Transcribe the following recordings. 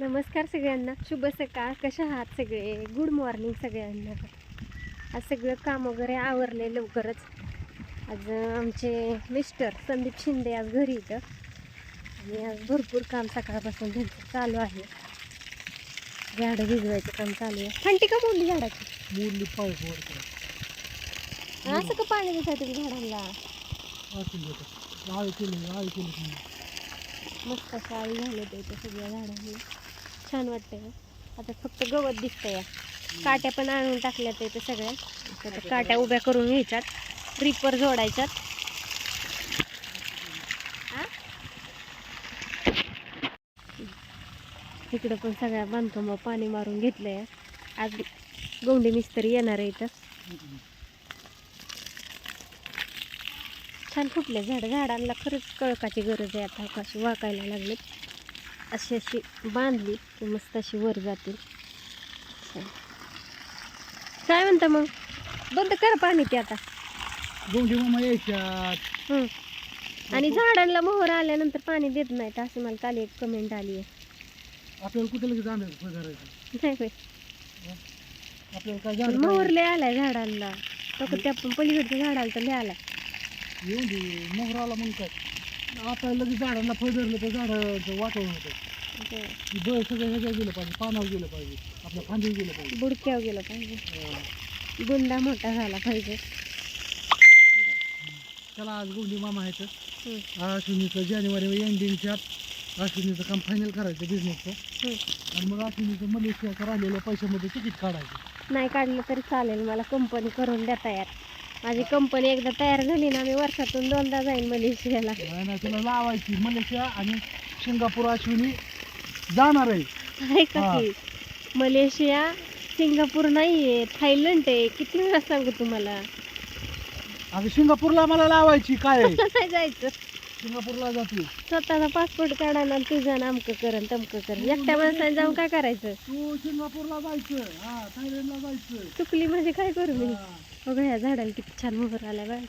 नमस्कार सगळ्यांना. शुभ सकाळ. कशा आहात सगळे? गुड मॉर्निंग सगळ्यांना. आज सगळं काम वगैरे आवरले लवकरच. आज आमचे मिस्टर संदीप शिंदे आज घरी इथं आणि आज भरपूर काम सकाळपासून त्यांचं चालू आहे. झाडं भिजवायचं काम चालू आहे. थंडी का मोडली झाडाची? मुरली पाऊस असं का पाणी देतात तुम्ही झाडांना. मस्त अशा आळी झाले ते सगळ्या झाडांनी. छान वाटतंय आता फक्त गवत दिसतंय या. काट्या पण आणून टाकल्या इथं सगळ्या. काट्या उभ्या करून घ्यायच्यात. रिपर जोडायच्यात. इकडं पण सगळ्या बांधकाम पाणी मारून घेतलंय. आज गोंडी मिस्त्री येणार आहे इथं. छान फुटले झाड. झाडांना खरंच कळकाची गरज आहे आता. कशी वाकायला लागलेत. अशी अशी बांधली की मस्त अशी वर जातील. काय म्हणता मग? बंद करा पाणी ते आता. हं. आणि झाडांना मोहर आल्यानंतर पाणी देत नाहीत असं मला काल एक कमेंट आली आहे. आपल्याला कुठे लगेच आणायचं धरायचं? नाही होय. आपल्याला काय पण झालं मोहर लय आलाय झाडांना. तो त्या पलीकडच्या झाडाला तर लय आलाय. येऊन दे. मोहराला मग काय? आता लगेच झाडांना फळ धरलं तर झाडाचं वातावरण होतं. बळ सगळं ह्याच्यावर गेलं पाहिजे पानावर गेलं पाहिजे आपल्या फांदीवर गेलं पाहिजे. बुडक्यावर गेलं पाहिजे. अं, गुंडा मोठा झाला पाहिजे. त्याला आज गोंडी मामा आहेत. हं. अश्विनीचं जानेवारी एंडिंगच्यात अश्विनीचं काम फायनल करायचं बिझनेसचं. आणि मग अश्विनीचं मलेशियाचं राहिलेल्या पैशामध्ये तिकीट काढायचं. नाही काढलं तरी चालेल मला कंपनी करून द्या तयार. माझी कंपनी एकदा तयार झाली ना मी वर्षातून दोनदा जाईन मलेशियाला. नाही नाही तुला लावायची. मलेशिया आणि सिंगापूर अश्विनी जाणार आहे. का हा. की? मलेशिया सिंगापूर नाहीये थायलंड आहे. किती वेळा सांगू तुम्हाला? अगं सिंगापूरला मला लावायची काय? आहे? नाही जायचं. सिंगापूरला जाते स्वतःचा पासपोर्ट काढा ना तुझं नामकं करण तमकं करण. एकट्या माणसाने जाऊन काय करायचं? तू सिंगापूरला जायचं. हा थायलंडला जायचं. चुकली म्हणजे काय करू मी? हा. बघा ह्या झाडाला किती छान मोहर आलाय बघा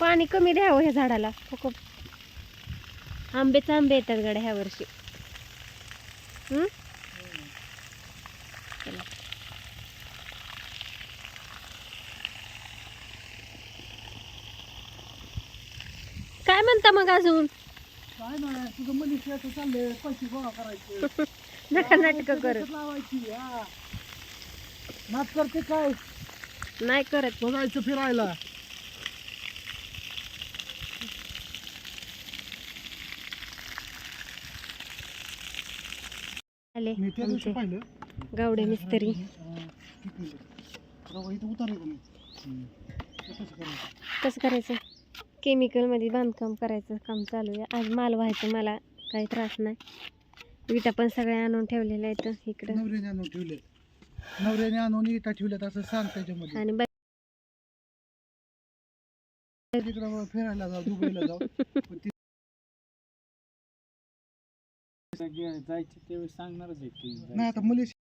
पाणी कमी द्यावं ह्या झाडाला. आंबेच आंबे येतात गाड्या ह्या वर्षी हम्म? चला. काय म्हणता मग अजून? काय नाही तुझं मलेशियाचं चाललंय पैसे गोळा करायचे. नका नाटक करत त्याच्यात लावायची हा. नाच करते काय? नाही करत. तो जायचं फिरायला. आले मी त्या दिवशी आमचे पाहिलं. गावडे मिस्त्री. अं, किती रवा इथं उतारे का नाही ते कसं करायचं. कसं करायचं. केमिकलमध्ये बांधकाम करायचं काम चालू आहे. आज माल व्हायचं मला काही त्रास नाही. विटा पण सगळ्या आणून ठेवलेल्या आहेत इकडं. नवऱ्याने आणून ठेवले नवऱ्याने आणून इटा ठेवल्यात असं सांग त्याच्यामध्ये. आणि तिकडं फिरायला जाऊ दुबईला जाऊ. पण ती जायचे त्यावेळेस सांगणारच आहे की नाही आता मलेशिया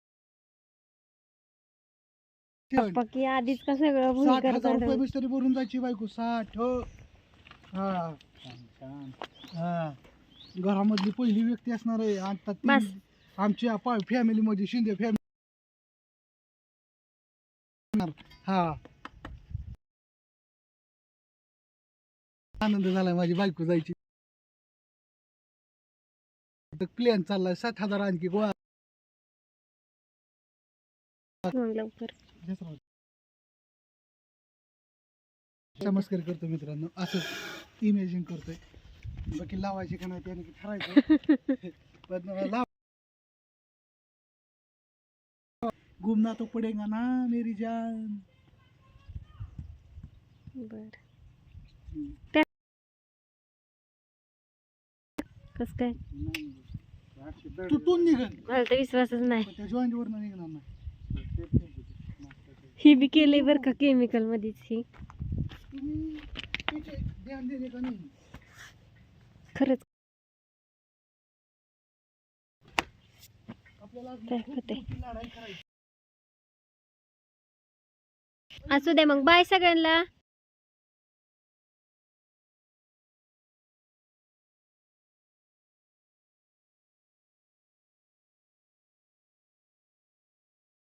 पप्पा की आधीच का सगळं भूल साठ हजार रुपये भरून जायची बायको साठ हो. हा. हा. घरामधली पहिली व्यक्ती असणार आहे आता ती बस. आमच्या फॅमिली मध्ये शिंदे फॅमिली हा. आनंद झालाय माझी बायको जायची. प्लेन चाललाय सात हजार आणखी गोळा. मग लवकर. नमस्कार करतो मित्रांनो. असंच इमेजिन करतोय. बाकी लावायची का नाही त्याने ठरायचं पण लाव. घुमना तो पडेगा ना मेरी जान? बर. कस काय? तू तू निघन. मला तर विश्वासच नाही. पण त्या जॉईंट वरनं निघणार नाही. ही बी केलंय बरं का केमिकल मध्येच ही. खरंच. असू द्या मग. बाय सगळ्यांना.